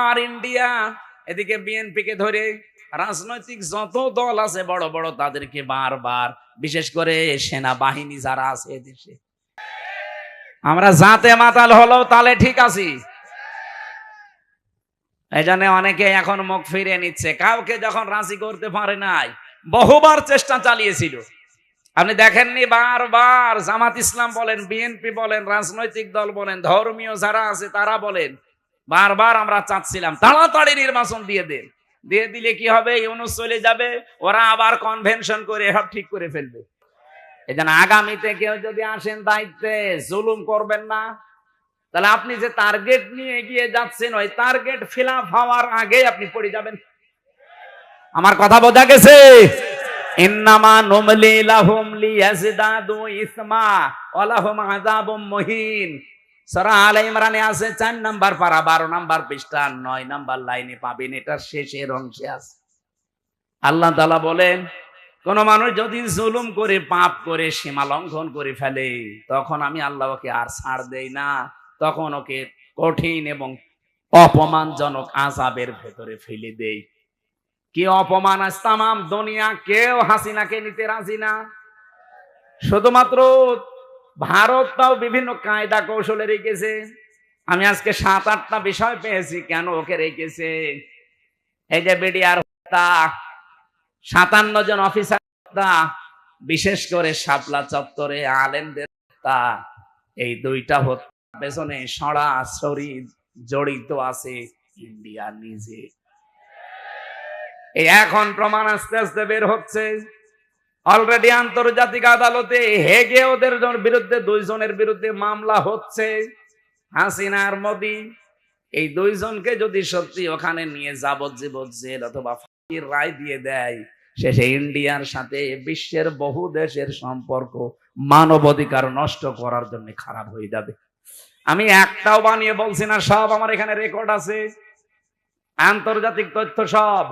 আর India এদিকে BNP কে ধরে রাজনৈতিক যত দল আছে, বড় বড় তাদেরকে বারবার, বিশেষ করে সেনাবাহিনী যারা আছে এদেশে। আমরা জাতে মাতাল হলো তালে ঠিক আছি। এই জন্য অনেকে এখন মুখ ফিরে নিচ্ছে। কাউকে যখন রাজি করতে পারে নাই, বহুবার চেষ্টা চালিয়েছিল। আপনি দেখেননি বারবার জামাত ইসলাম বলেন বিএনপি বলেন, রাজনৈতিক দল বলেন, ধর্মীয় যারা আছে তারা বলেন বারবার আমরা চাচ্ছিলাম, তাড়াতাড়ি নির্বাচন দিয়ে দেন দিয়ে দিলে কি হবে? ইউনুস চলে যাবে, ওরা আবার কনভেনশন করে সব ঠিক করে ফেলবে। এই আগামীতে কেউ যদি আসেন দায়িত্বে, জুলুম করবেন না। তাহলে আপনি যে টার্গেট নিয়ে এগিয়ে যাচ্ছেন, ওই টার্গেট ফিল আপ হওয়ার আগে আপনি পড়ে যাবেন। আমার কথা বোঝা গেছে? ইন্নামা নুমলি লাহুম লিয়াজদাদু ইসমা, ওয়া লাহুম আযাবুম মুহিন। সূরা আলে ইমরানে আছে 4 নাম্বার পারা 12 নাম্বার পৃষ্ঠা 9 নাম্বার লাইনে পাবেন, এটা শেষের অংশে আছে। আল্লাহ তাআলা বলেন, কোন মানুষ যদি জুলুম করে, পাপ করে, সীমা লঙ্ঘন করে ফেলে, তখন আমি আল্লাহ ওকে আর ছাড় দেই না, তখন ওকে কঠিন এবং অপমানজনক আজাবের ভেতরে ফেলে দেই। কি অপমান আজ তামাম দুনিয়া, কেউ হাসিনাকে নিতে রাজি না। শুধুমাত্র ভারত তাও বিভিন্ন কায়দা কৌশলে রেখেছে। আমি আজকে সাত, আটটা বিষয় পেয়েছি, কেন ওকে রেখেছে? এই যে বিডিআর হত্যা, সাতান্ন জন অফিসার হত্যা, বিশেষ করে শাপলা চত্বরে আলেমদের হত্যা, এই দুইটা হত্যা পেছনে সরাসরি জড়িত আছে ইন্ডিয়া নিজে। এখন প্রমাণ আস্তে আস্তে বের হচ্ছে। অলরেডি আন্তর্জাতিক আদালতে হেগে ওদের বিরুদ্ধে, দুইজনের বিরুদ্ধে মামলা হচ্ছে। হাসিনা আর মোদি এই দুইজনকে যদি সত্যি ওখানে নিয়ে যাবজ্জীবন জেল অথবা ফাঁসির রায় দিয়ে দেয়, শেষে ইন্ডিয়ার সাথে বিশ্বের বহু দেশের সম্পর্ক মানবাধিকার নষ্ট করার জন্য খারাপ হয়ে যাবে। আমি একটাও বানিয়ে বলছি না, সব আমার এখানে রেকর্ড আছে। আন্তর্জাতিক তথ্য সব।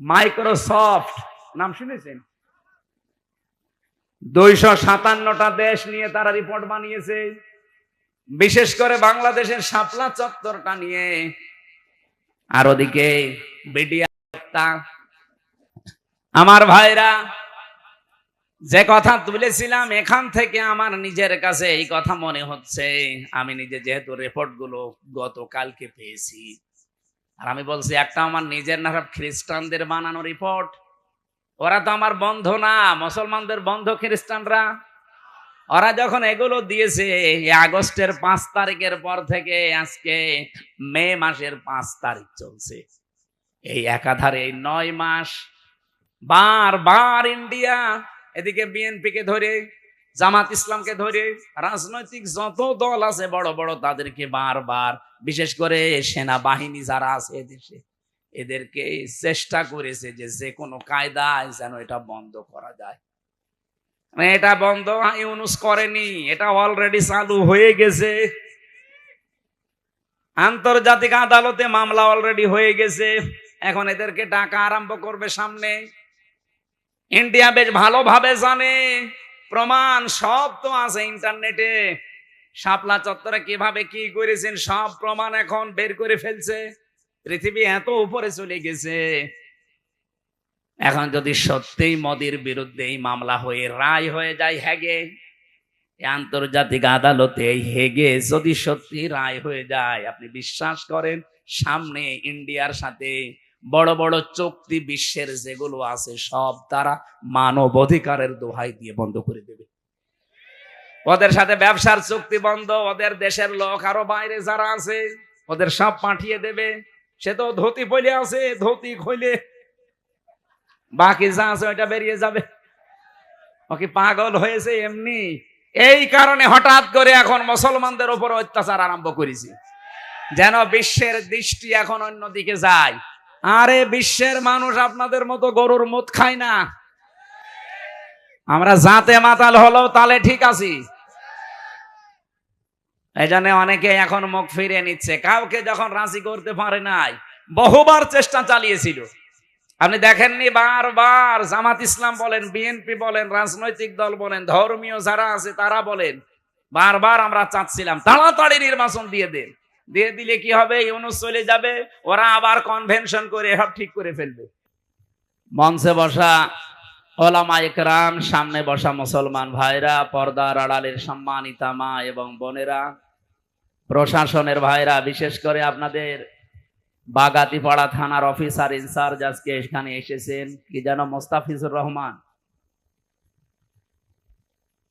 মাইক্রোসফট, নাম শুনেছেন? দুইশো সাতান্নটা দেশ নিয়ে তারা রিপোর্ট বানিয়েছে। বিশেষ করে বাংলাদেশের শাপলা চত্বরটা নিয়ে। আর ওদিকে বিডিআর হত্যা। আমার ভাইরা, যে কথা তুলেছিলাম, এখান থেকে আমার নিজের কাছে এই কথা মনে হচ্ছে। আমি নিজে যেহেতু রিপোর্টগুলো গতকালকে পেয়েছি। আর আমি বলছি, একটা আমার নিজের না খ্রিস্টানদের বানানো রিপোর্ট ওরা তো আমার বন্ধ না, মুসলমানদের বন্ধ খ্রিস্টানরা। ওরা যখন এগুলো দিয়েছে আগস্টের পাঁচ তারিখের পর থেকে আজকে মে মাসের পাঁচ তারিখ চলছে। এই একাধারে এই নয় মাস বার বার ইন্ডিয়া এদিকে বিএনপি কে ধরে, জামাত ইসলামকে ধরে, রাজনৈতিক যত দল আছে বড় বড় তাদেরকে বারবার বিশেষ করে সেনাবাহিনী যারা আছে এদেশে। এদেরকে চেষ্টা করেছে যে যে কোনো কায়দায় যেন এটা বন্ধ করা যায়। মানে এটা বন্ধ ইউনুস করেনি, এটা অলরেডি চালু হয়ে গেছে। আন্তর্জাতিক আদালতে মামলা অলরেডি হয়ে গেছে। এখন এদেরকে ডাকা আরম্ভ করবে সামনে। ইন্ডিয়া বেশ ভালোভাবে জানে, প্রমাণ সব তো আছে ইন্টারনেটে। শাপলা চত্বরে কীভাবে কি করেছেন সব প্রমাণ এখন বের করে ফেলছে। পৃথিবী এত উপরে চলে গেছে। এখন যদি সত্যিই মোদির বিরুদ্ধে এই মামলা হয়ে রায় হয়ে যায় হেগে আন্তর্জাতিক আদালতে হেগে যদি সত্যি রায় হয়ে যায়, আপনি বিশ্বাস করেন, সামনে ইন্ডিয়ার সাথে বড় বড় চুক্তি বিশ্বের যেগুলো আছে, সব তারা মানব অধিকারের দোহাই দিয়ে বন্ধ করে দেবে। ওদের সাথে ব্যবসার চুক্তি বন্ধ, ওদের দেশের লোক আরও বাইরে যারা আছে, ওদের সব পাঠিয়ে দেবে। সে তো ধুতি পইলে আছে, ধুতি খইলে বাকি যা আছে ওইটা বেরিয়ে যাবে। ও কি পাগল হয়েছে এমনি? এই কারণে হঠাৎ করে এখন মুসলমানদের উপর অত্যাচার আরম্ভ করেছি। যেন বিশ্বের দৃষ্টি এখন অন্যদিকে যায়। আরে বিশ্বের মানুষ আপনাদের মতো গরুর মুত খায় না। আমরা জাতে মাতাল হলেও তালে ঠিক আছি। এই জন্য অনেকে এখন মুখ ফিরে নিচ্ছে। কাউকে যখন রাজি করতে পারে নাই, বহুবার চেষ্টা চালিয়েছিল। আপনি দেখেননি বারবার জামাত ইসলাম বলেন, বিএনপি বলেন, রাজনৈতিক দল বলেন, ধর্মীয় যারা আছে তারা বলেন, বারবার আমরা চাচ্ছিলাম, তাড়াতাড়ি নির্বাচন দিয়ে দেন। দিয়ে দিলে কি হবে? ইউনুস চলে যাবে, ওরা আবার কনভেনশন করে সব ঠিক করে ফেলবে। মঞ্চে বসা ওলামা একরাম, সামনে বসা মুসলমান ভাইরা, পর্দার আড়ালের সম্মানিতা মা এবং বোনেরা প্রশাসনের ভাইরা, বিশেষ করে আপনাদের বাগাতিপাড়া থানার অফিসার ইনচার্জ আজকে এখানে এসেছেন। কি যেন মোস্তাফিজুর রহমান।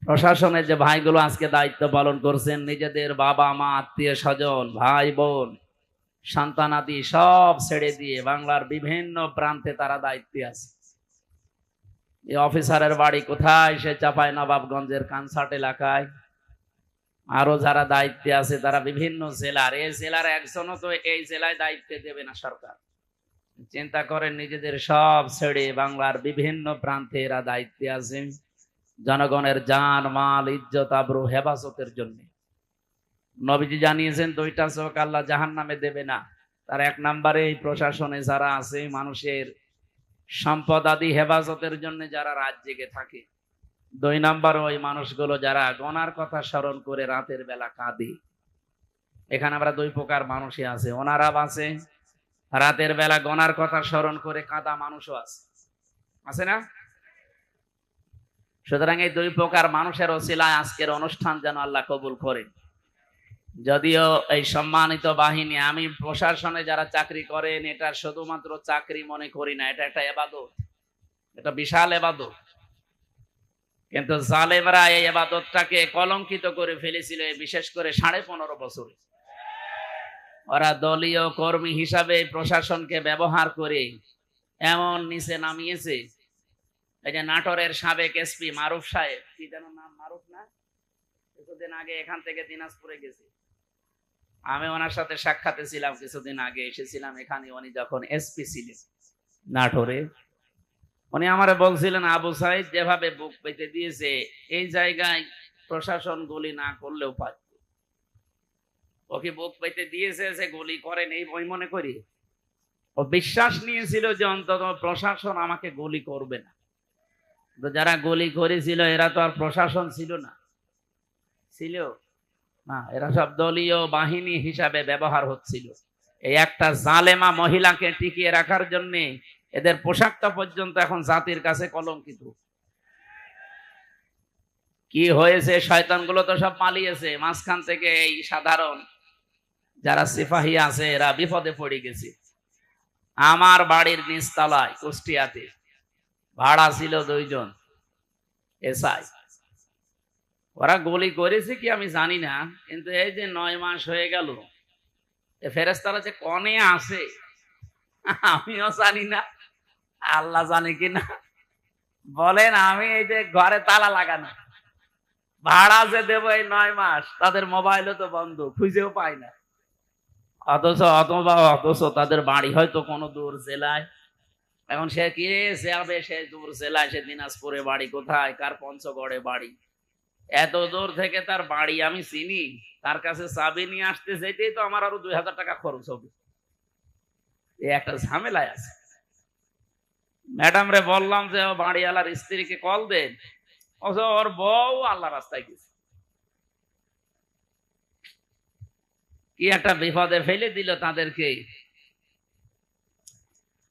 প্রশাসনের যে ভাইগুলো আজকে দায়িত্ব পালন করছেন, নিজেদের বাবা মা, আত্মীয় স্বজন, ভাই বোন, সন্তানাদি সব ছেড়ে দিয়ে বাংলার বিভিন্ন প্রান্তে তারা দায়িত্বে আছে। এই অফিসারের বাড়ি কোথায়? সে চাপায় নবাবগঞ্জের কানসার্ট এলাকায়। আরও যারা দায়িত্বে আছে, তারা বিভিন্ন জেলার, এই জেলার একজনও তো এই জেলায় দায়িত্বে দেবে না সরকার। চিন্তা করেন নিজেদের সব ছেড়ে বাংলার বিভিন্ন প্রান্তে এরা দায়িত্বে আছে। জনগণের জান, মাল, ইজ্জত, আব্রু, হেফাজতের জন্য। নবীজি জানিয়েছেন, দুইটা চোখ আল্লাহ জাহান নামে দেবে না। তার এক নম্বরে এই প্রশাসনে যারা আছে, মানুষের সম্পদ আদি হেফাজতের জন্য যারা রাত জেগে থাকে দুই নাম্বার ওই মানুষগুলো যারা গনার কথা স্মরণ করে রাতের বেলা কাঁদে। এখানে আমরা দুই প্রকার মানুষই আছে। ওনারা আছে, রাতের বেলা গনার কথা স্মরণ করে কাঁদা মানুষও আছে। আছে না? সুতরাং এই দুই প্রকার মানুষের ওসিলায় আজকের অনুষ্ঠান যেন আল্লাহ কবুল করেন। যদিও এই সম্মানিত বাহিনী, আমি প্রশাসনে যারা চাকরি করেন, এটা শুধুমাত্র চাকরি মনে করি না, এটা একটা এবাদত। এটা বিশাল এবাদত। কিন্তু জালেমরা এই এবাদতটাকে কলঙ্কিত করে ফেলেছিল বিশেষ করে সাড়ে পনেরো বছরে। ওরা দলীয় কর্মী হিসাবে প্রশাসনকে ব্যবহার করে এমন নিচে নামিয়েছে। এই যে নাটোরের সাবেক এসপি মারুফ সাহেব, কি যেন নাম মারুফ না? কিছুদিন আগে এখান থেকে দিনাজপুরে গেছি। আমি ওনার সাথে সাক্ষাতে ছিলাম, কিছুদিন আগে এসেছিলাম এখানে, উনি যখন এসপি ছিলেন নাটোরে। উনি আমারে বলছিলেন, আবু সাইদ যেভাবে বুক পেতে দিয়েছে, এই জায়গায় প্রশাসন গুলি না করলেও পারত। ওকে বুক পেতে দিয়েছে, সে গুলি করেন এই বই মনে করি? ও বিশ্বাস নিয়েছিল যে অন্তত প্রশাসন আমাকে গুলি করবে না। তো যারা গুলি করেছিল, এরা তো আর প্রশাসন ছিল না। ছিল? না, এরা সব দলীয় বাহিনী হিসাবে ব্যবহার হচ্ছিল। এই একটা জালেমা মহিলাকে টিকিয়ে রাখার জন্য এদের পোশাকটা পর্যন্ত এখন জাতির কাছে কলঙ্কিত। কি হয়েছে? শয়তানগুলো তো সব পালিয়েছে। মাঝখান থেকে এই সাধারণ যারা সিপাহী আছে, এরা বিপদে পড়ে গেছে। আমার বাড়ির নিচতলায়, কুষ্টিয়াতে, ভাড়া ছিল দুইজন, এসআই। ওরা গুলি করেছে কি আমি জানি না, কিন্তু এই যে নয় মাস হয়ে গেল ফেরেস্তারা যে কনে আছে, আমিও জানি না। আল্লাহ জানে কি না বলেন, আমি এই যে ঘরে তালা লাগানো। ভাড়া যে দেবো এই নয় মাস, তাদের মোবাইলও তো বন্ধ, খুঁজেও পাই না। অথচ, অথবা অথচ তাদের বাড়ি হয়তো কোনো দূর জেলায়। এখন সে কি যাবে সে দূর জেলায়? সে দিনাজপুরে বাড়ি কোথায়? কার পঞ্চগড়ে বাড়ি? এত দূর থেকে তার বাড়ি আমি চিনি। তার কাছে চাবি নিয়ে আসতে যেতেই তো আমার আরও দুই হাজার টাকা খরচ হবে। একটা ঝামেলায় আছে। ম্যাডাম রে বললাম যে বাড়িওয়ালার স্ত্রীকে কল দেন। ওর বউ আল্লাহ রাস্তায় গেছে। কি একটা বিপদে ফেলে দিল তাদেরকে।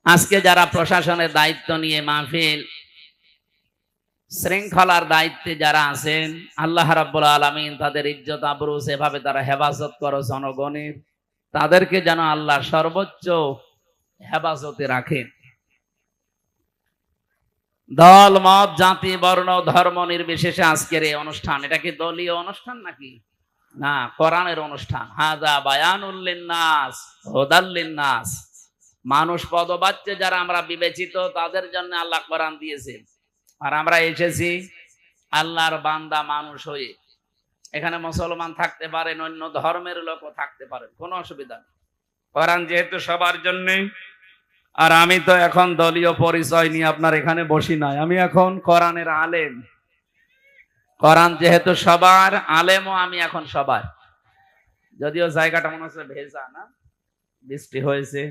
আজকে যারা প্রশাসনের দায়িত্ব নিয়ে মাহফিল, শৃঙ্খলার দায়িত্বে যারা আছেন, আল্লাহ রাব্বুল আলামিন তাদের ইজ্জত আবরু সেভাবে তারা হেফাজত করো জনগণের। তাদেরকে যেন আল্লাহ সর্বোচ্চ হেফাজতে রাখেন। দল, মত, জাতি, বর্ণ, ধর্ম নির্বিশেষে আজকের এই অনুষ্ঠান। এটা কি দলীয় অনুষ্ঠান নাকি? না, কোরআনের অনুষ্ঠান। হাজা বায়ানুল্লিন্নাস হোদাল্লিন্নাস মানুষ পদবাচ্যে যারা আমরা বিবেচিত, তাদের জন্য আল্লাহ কোরআন দিয়েছে। আর আমরা এসেছি আল্লাহর বান্দা মানুষ হয়ে। এখানে মুসলমান থাকতে পারেন, অন্য ধর্মের লোকও থাকতে পারেন, কোনো অসুবিধা নেই। কোরআন যেহেতু সবার জন্যে আর আমি তো এখন দলীয় পরিচয় নিয়ে আপনার এখানে বসি নাই। আমি এখন কোরআনের আলেম। কোরআন যেহেতু সবার, আলেমও আমি এখন সবার। যদিও জায়গাটা মনে হচ্ছে ভেজা না, বৃষ্টি হয়েছে।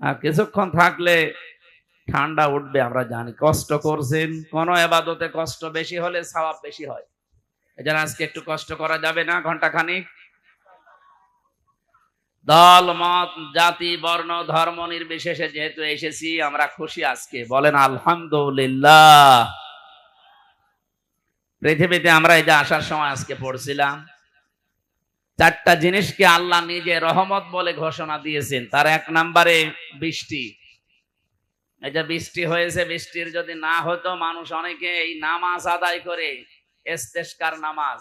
আর কিছুক্ষণ থাকলে ঠান্ডা উঠবে, আমরা জানি। কষ্ট করছেন, কোন এবাদতে কষ্ট বেশি হলে সওয়াব বেশি হয়। এজন্য আজকে একটু কষ্ট করা যাবে না ঘণ্টা খানিক দল, মত, জাতি, বর্ণ, ধর্ম নির্বিশেষে যেহেতু এসেছি, আমরা খুশি আজকে। বলেন, আলহামদুলিল্লাহ। পৃথিবীতে আমরা এই যে আসার সময় আজকে পড়ছিলাম, চারটা জিনিসকে আল্লাহ নিজে রহমত বলে ঘোষণা দিয়েছেন। তার এক নম্বরে বৃষ্টি। এই যে বৃষ্টি হয়েছে, বৃষ্টির যদি না হতো, মানুষ অনেকে এই নামাজ আদায় করে এস্তেস্কার নামাজ।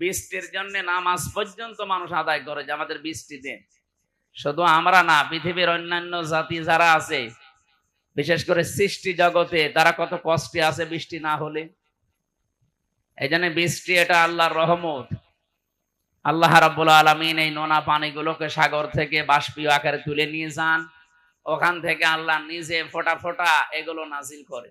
বৃষ্টির জন্য নামাজ পর্যন্ত মানুষ আদায় করে যে আমাদের বৃষ্টি দেন। শুধু আমরা না, পৃথিবীর অন্যান্য জাতি যারা আছে, বিশেষ করে সৃষ্টি জগতে, তারা কত কষ্টে আছে বৃষ্টি না হলে? এই জন্য বৃষ্টি এটা আল্লাহর রহমত। আল্লাহ রাব্বুল আলামিন এই নোনা পানিগুলোকে সাগর থেকে বাষ্পীয় আকারে তুলে নিয়ে যান। ওখান থেকে আল্লাহ নিজে ফোটা ফোটা এগুলো নাজিল করে।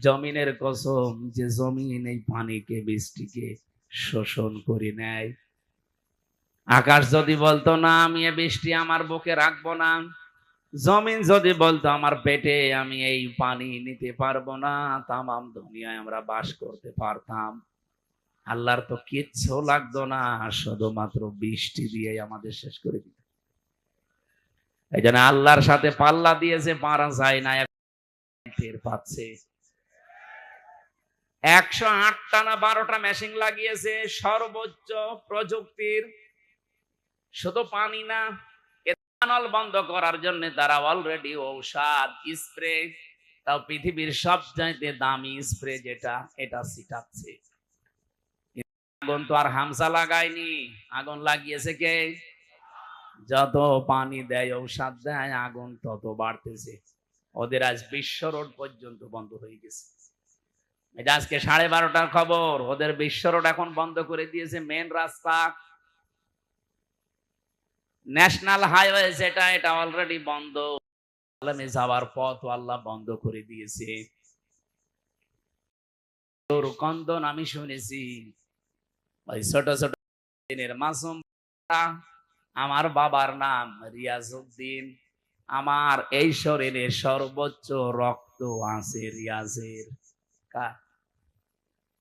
জমিনের কসম যে জমিন এই পানিকে, বৃষ্টিকে শোষণ করে নেয়। আকাশ যদি বলতো, না, আমি এ বৃষ্টি আমার বুকে রাখব না। জমিন যদি বলতো, আমার পেটে আমি এই পানি নিতে পারব না। তামাম দুনিয়ায় আমরা বাস করতে পারতাম। আল্লাহর তো কিচ্ছু লাগতো না, শুধুমাত্র বৃষ্টি দিয়ে আমাদের শেষ করে দিত। এই জন্য আল্লাহর সাথে পাল্লা দিয়েছে পারা যায় না টের পাচ্ছে। একশো আটটা না বারোটা মেশিন লাগিয়েছে, সর্বোচ্চ প্রযুক্তির। শুধু পানি না এথানল বন্ধ করার জন্য তারা অলরেডি ঔষধ স্প্রে তাও পৃথিবীর সবচাইতে দামি স্প্রে যেটা, এটা ছিটাচ্ছে। আগুন তো আর হামসা লাগায়নি। আগুন লাগিয়েছে কে? যত পানি দেয়, ঔষধ দেয়, আগুন তত বাড়তেছে। ওদের আজ বিশ্ব রোড পর্যন্ত বন্ধ হয়ে গেছে। এটা আজকে সাড়ে বারোটার খবর, ওদের বিশ্ব রোড এখন বন্ধ করে দিয়েছে মেন রাস্তা। ন্যাশনাল হাইওয়ে যেটা, এটা অলরেডি বন্ধ। আলমে যাওয়ার পথ আল্লাহ বন্ধ করে দিয়েছে। কন্দন আমি শুনেছি। ওই ছোট ছোট দিনের মাসুম আমার বাবার নাম রিয়াজউদ্দিন। আমার এই শরীরে সর্বোচ্চ রক্ত আছে রিয়াজের।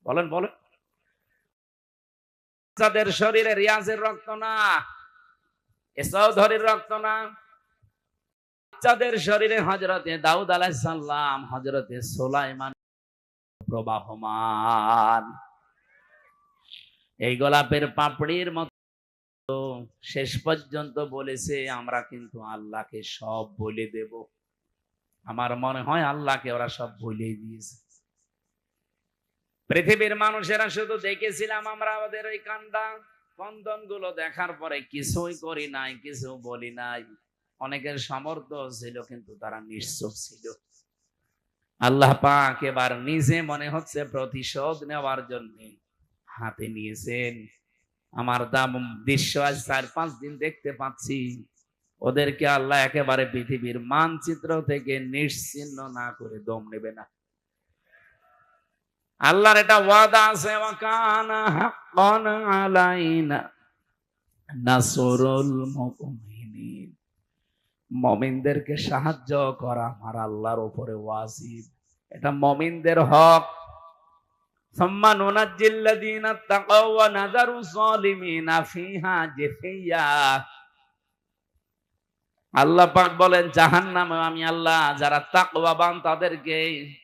বলেন বলেন। যাদের শরীরে রিয়াজের রক্ত না চৌধুরীর রক্ত না। যাদের শরীরে হজরতে দাউদ আলাইসাল্লাম হজরতে সোলাইমান প্রবাহমান। এই গোলাপের পাপড়ির মতো শেষ পর্যন্ত বলেছে, আমরা কিন্তু আল্লাহকে সব বলে দেব। আমার মনে হয় আল্লাহকে ওরা সব বলে দিয়েছে। পৃথিবীর মানুষেরা শুধু দেখেছিলাম আমরা ওদের ওই কান্দা বন্ধনগুলো দেখার পরে কিছুই করি নাই, কিছু বলি নাই। অনেকের সামর্থ্য ছিল, কিন্তু তারা নিশ্চুপ ছিল। আল্লাহ পাক এবার নিজে মনে হচ্ছে প্রতিশোধ নেওয়ার জন্য হাতে নিয়েছেন। আমার দাম দৃশ্য আজ চার পাঁচ দিন দেখতে পাচ্ছি। ওদেরকে আল্লাহ একেবারে পৃথিবীর মানচিত্র থেকে নিশ্চিন্ন না করে দম নেবে না। আল্লাহর এটা ওয়াদা আছে মুমিনদেরকে সাহায্য করা আমার আল্লাহর উপরে ওয়াজিব। এটা মুমিনদের হক। ثم ننجي الذين اتقوا ونذر الظالمين فيها جثيا আল্লাহ পাক বলেন জাহান্নামে আমি আল্লাহ যারা তাকওয়াবান তাদেরকে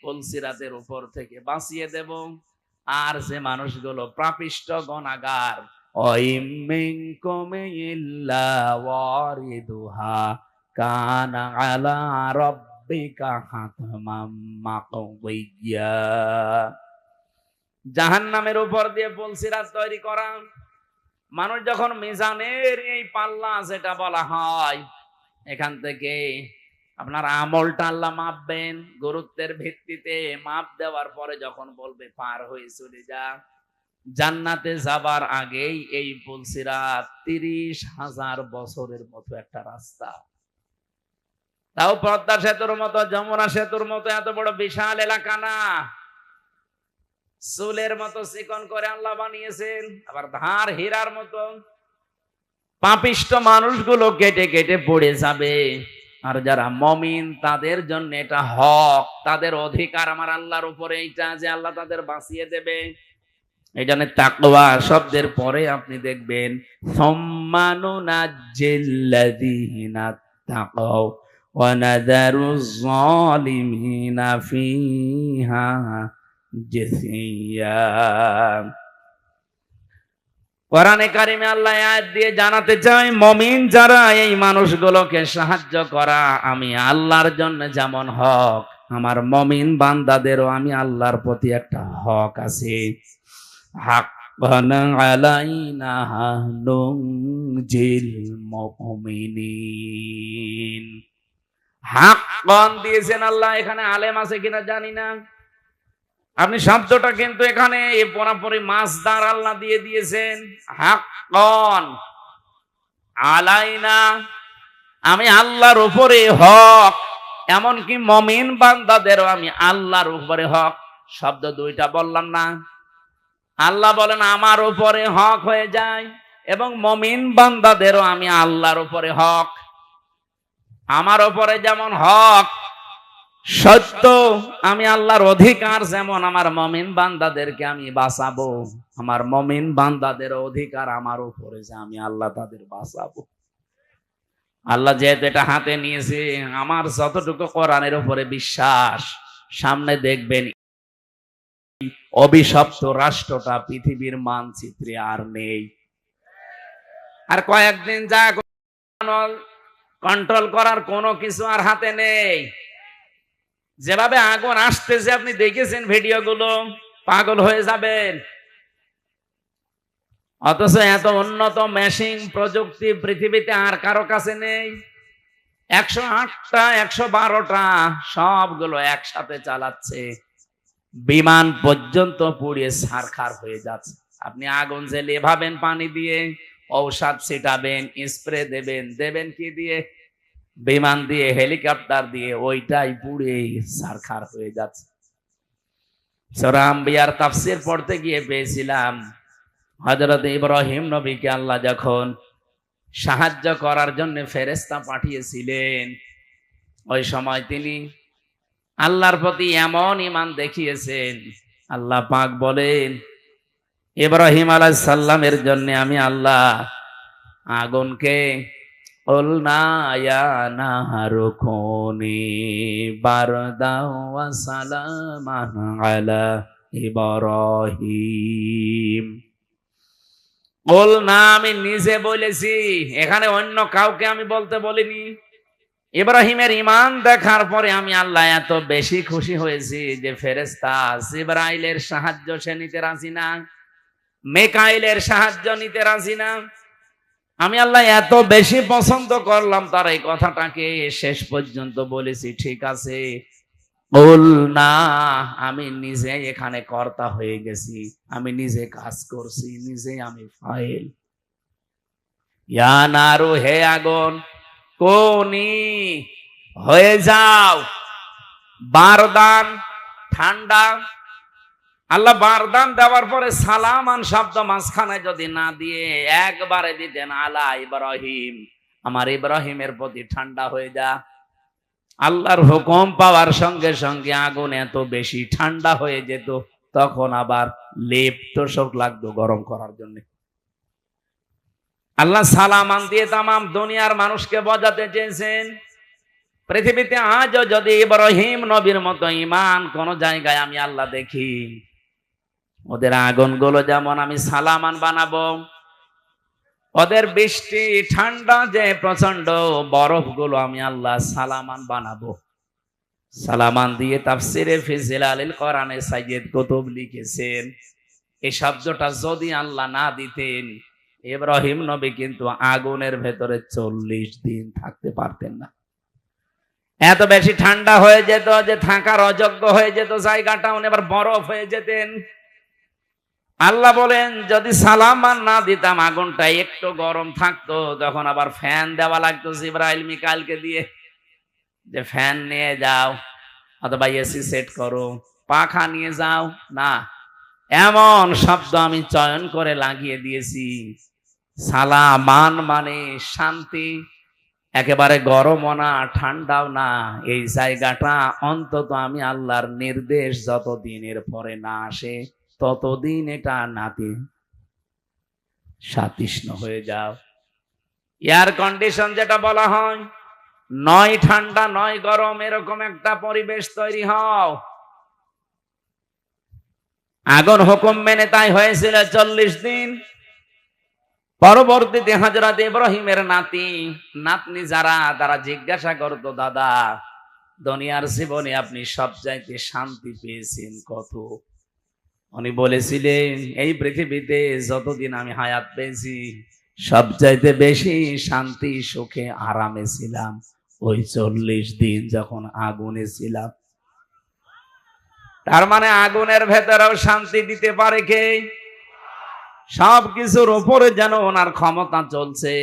পুলসিরাতের উপর থেকে বাঁচিয়ে দেব আর যে মানুষগুলো প্রাপিষ্ট গনাগার অইমিনকুম ইল্লা ওয়ারিদুহা কানা আলা রাব্বিকা হাতমাম মাকওয়িয়া জাহান্নামের উপর দিয়ে পুলসিরাত তৈরি করা মানুষ যখন মিজানের এই পাল্লা যেটা বলা হয়, এখান থেকে আপনার আমলটা আল্লাহ মাপবেন। গুরুত্বের ভিত্তিতে মাপ দেওয়ার পরে যখন বলবে পার হয়ে চলে যা। জান্নাতে যাবার আগেই এই পুলসিরাত তিরিশ হাজার বছরের মতো একটা রাস্তা। তাও পদ্মা সেতুর মতো, যমুনা সেতুর মতো, এত বড় বিশাল এলাকা না। চুলের মতো চিকন করে আল্লাহ বানিয়েছেন, আবার ধার হীরার মতো। পাপিষ্ট মানুষগুলো কেটে কেটে পড়ে যাবে। আর যারা মমিন, তাদের জন্য এটা হক। তাদের অধিকার আমার আল্লাহর উপরে এইটা যে আল্লাহ তাদের বাঁচিয়ে দেবে। এই জন্য তাকওয়া শব্দের পরে আপনি দেখবেন সম্মানুনাজ্জিল্লাযীনা তাকাও ওয়া নাযারুজ জালিমিনা ফিহা জাসিয়া। কোরআনে কারিমে আল্লাহ দিয়ে জানাতে চাই, মমিন যারা এই মানুষগুলোকে সাহায্য করা, আমি আল্লাহর জন্য যেমন হক, আমার মমিন বান্দাদেরও আমি আল্লাহর প্রতি একটা হক আছে। হাক্কান আলাইনা নুনজিল মুমিনিন। হাক্কান দিয়েছেন আল্লাহ, এখানে আলেম আছে কিনা জানি না। আপনি শব্দটা কিন্তু এখানে এই পরাপরি মাছদার আল্লাহ দিয়ে দিয়েছেন। হাক্কন। আলাইনা। আমি আল্লাহর উপরে হক। এমনকি মমিন বান্দাদেরও আমি আল্লাহর উপরে হক। শব্দ দুইটা বললাম না। আল্লাহ বলেন, আমার উপরে হক হয়ে যায় এবং মমিন বান্দাদেরও আমি আল্লাহর উপরে হক। আমার উপরে যেমন হক সত্য, আমি আল্লাহর অধিকার যেমন আমার মমিন বান্দাদেরকে আমি বাঁচাবো, আমার মমিন বান্দাদের অধিকার আমার উপরে যে আমি আল্লাহ তাদের বাঁচাবো। আল্লাহ যেহেতু এটা হাতে নিয়েছে, আমার যতটুকু কোরআনের উপরে বিশ্বাস, সামনে দেখবেন অভিশপ্ত রাষ্ট্রটা পৃথিবীর মানচিত্রে আর নেই। আর কয়েকদিন যা কন্ট্রোল করার কোনো কিছু আর হাতে নেই। যেভাবে আগুন আসতেছে আপনি দেখেছেন ভিডিওগুলো, পাগল হয়ে যাবেন। অথচ এত উন্নত মেশিন প্রযুক্তি পৃথিবীতে আর কারও কাছে নেই। একশো আটটা, একশো বারোটা, সবগুলো একসাথে চালাচ্ছে। বিমান পর্যন্ত পুড়িয়ে সারখার হয়ে যাচ্ছে। আপনি আগুন জ্বেলিয়ে ভাবেন পানি দিয়ে, ঔষধ ছিটাবেন, স্প্রে দেবেন দেবেন কি দিয়ে? বিমান দিয়ে, হেলিকপ্টার দিয়ে, ওইটাই পুড়ে সারখার হয়ে যাচ্ছে। সরাম বিয়ার তাফসির পড়তে গিয়ে পেয়েছিলাম হজরত ইব্রাহিম নবীকে আল্লাহ যখন সাহায্য করার জন্য ফেরেস্তা পাঠিয়েছিলেন, ওই সময় তিনি আল্লাহর প্রতি এমন ইমান দেখিয়েছেন, আল্লাহ পাক বলেন, ইব্রাহিম আলাইহিস সাল্লামের জন্য আমি আল্লাহ আগুনকে قلنا يا نهر كوني بردا وسلاما على إبراهيم না আমি নিজে বলেছি এখানে অন্য কাউকে আমি বলতে বলিনি ইব্রাহিমের ইমান দেখার পরে আমি আল্লাহ এত বেশি খুশি হয়েছি যে ফেরেস্তা জিব্রাইলের সাহায্য সে নিতে রাজি না মেকাইলের সাহায্য নিতে রাজি না আমি আল্লাহ এত বেশি পছন্দ করলাম, তার এই কথাটাকে শেষ পর্যন্ত বলেছি, ঠিক আছে? বল না, আমি নিজে এখানে কর্তা হয়ে গেছি, আমি নিজে কাজ করছি, নিজে আমি ফাইল ইয়ানারু হে আগুন, কোনি, হয়ে যাও। বারদান, ঠান্ডা আল্লাহ বারদান দেওয়ার পরে সালামান শব্দ মাঝখানে যদি না দিয়ে একবারে দিতেন, আলা ইব্রাহিম, আমার ইব্রাহিমের প্রতি ঠান্ডা হয়ে যা। আল্লাহর হুকুম পাওয়ার সঙ্গে সঙ্গে আগুন এত বেশি ঠান্ডা হয়ে যেত, তখন আবার লেপ তোষক লাগতো গরম করার জন্য। আল্লাহ সালামান দিয়ে তামাম দুনিয়ার মানুষকে বজাতে চেয়েছেন, পৃথিবীতে আজও যদি ইব্রাহিম নবীর মতো ইমান কোন জায়গায় আমি আল্লাহ দেখি ওদের আগুনগুলো যেমন আমি সালামান বানাবো, ওদের বৃষ্টি, ঠান্ডা যে প্রচণ্ড বরফগুলো আমি আল্লাহ সালামান বানাবো। সালামান দিয়ে তাফসিরে ফিজিল আলিল কোরআনে সাইয়েদ কুতুব লিখেছেন এই শব্দটা যদি আল্লাহ না দিতেন, ইব্রাহিম নবী কিন্তু আগুনের ভেতরে চল্লিশ দিন থাকতে পারতেন না। এত বেশি ঠান্ডা হয়ে যেত যে থাকার অযোগ্য হয়ে যেত জায়গাটা উনি এবার বরফ হয়ে যেতেন আল্লাহ বলেন, যদি সালাম আর না দিতাম, আগুনটা একটু গরম থাকতো তখন আবার ফ্যান দেওয়া লাগতো জিব্রাইল মিকাইলকে দিয়ে। যে ফ্যান নিয়ে যাও, অথবা এসি সেট করো, পাখা নিয়ে যাও। না, এমন শব্দ আমি চয়ন করে লাগিয়ে দিয়েছি। সালামান মানে শান্তি, একেবারে গরমও না, ঠান্ডাও না। এই জায়গাটা অন্তত আমি আল্লাহর নির্দেশ যত দিনের পরে না আসে। ততদিন এটা নাতি সাতিষ্ণ হয়ে যাও। এয়ার কন্ডিশন যেটা বলা হয়, নয় ঠান্ডা, নয় গরম, এরকম একটা পরিবেশ তৈরি হও। আগুন হুকুম মেনে তাই হয়েছিল চল্লিশ দিন। পরবর্তীতে হাজরত ইব্রাহিমের নাতি, নাতনি যারা, তারা জিজ্ঞাসা করতো, দাদা, দুনিয়ার জীবনে আপনি সব চাইতে শান্তি পেয়েছেন কত? উনি বলেছিলেন, এই পৃথিবীতে যতদিন আমি হায়াত পেয়েছি সব চাইতে বেশি শান্তি, সুখে, আরামে ছিলাম। ওই চল্লিশ দিন যখন আগুনে ছিলাম। তার মানে আগুনের ভেতরেও শান্তি দিতে পারে কে? সব কিছুর উপরে যেন ওনার ক্ষমতা চলছে।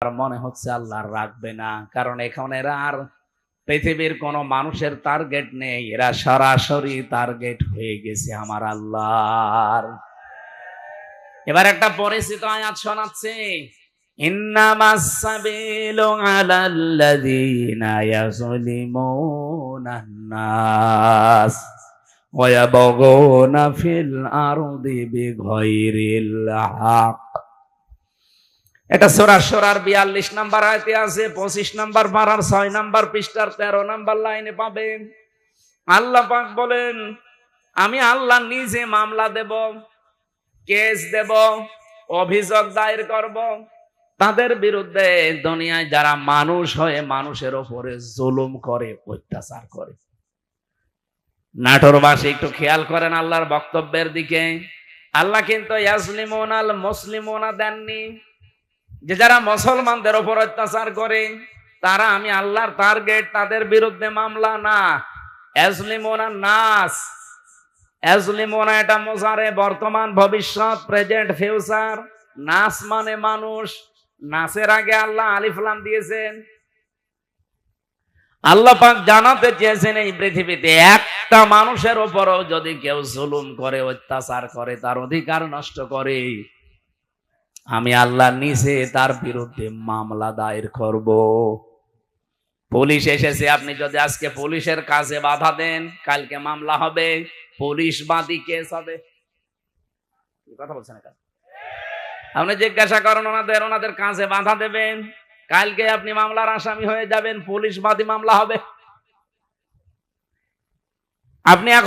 আর মনে হচ্ছে আল্লাহ রাখবে না, কারণ এখন এরা আর পৃথিবীর কোন মানুষের টার্গেট নেই। এরা সরাসরি টার্গেট হয়ে গেছে আমার আল্লাহর। এবার একটা পরিচিত আয়াত শোনাচ্ছে। ইন্নামাস সাবিলু আলাল্লাযীনা ইয়াযলিমুনান নাস ওয়া ইয়াবগুনা ফিল আরদি বিগাইরিল হক। এটা সোরা সোরার বিয়াল্লিশ নাম্বার আয়তে আছে, পঁচিশ নাম্বার পাড়ার ছয় নাম্বার পৃষ্ঠার, তেরো নাম্বার লাইনে পাবেন। আল্লাহ পাক বলেন, আমি আল্লাহ নিজে মামলা দেব, কেস দেব, অভিযোগ দায়ের করব। তাদের বিরুদ্ধে দুনিয়ায় যারা মানুষ হয়ে মানুষের ওপরে জুলুম করে, অত্যাচার করে। নাটোরবাসী একটু খেয়াল করেন আল্লাহর বক্তব্যের দিকে। আল্লাহ কিন্তু ইয়াসলিমুন আল মুসলিমুনা দেননি। যে যারা মুসলমানদের ওপর অত্যাচার করে, তারা আমি আল্লাহর টার্গেট তাদের বিরুদ্ধে মামলা না। এজলিমোনা নাস। এজলিমোনা এটা মোজারে বর্তমান, ভবিষ্যৎ প্রেজেন্ট ফিউচার নাস মানে মানুষ। নাসের আগে আল্লাহ আলিফলাম দিয়েছেন। আল্লাহ পাক জানাতে চেয়েছেন এই পৃথিবীতে একটা মানুষের ওপরও যদি কেউ জুলুম করে, অত্যাচার করে, তার অধিকার নষ্ট করে। আমি আল্লাহ নিচে তার বিরুদ্ধে মামলা দায়ের করব। পুলিশ এসেছে, আপনি যদি আজকে পুলিশের কাজে বাধা দেন, কালকে মামলা হবে, পুলিশ বাদী কেস হবে। কথা বলছেন আপনি জিজ্ঞাসা করেন ওনাদের ওনাদের কাজে বাধা দেবেন, কালকে আপনি মামলার আসামি হয়ে যাবেন, পুলিশ বাদী মামলা হবে। আপনি এখন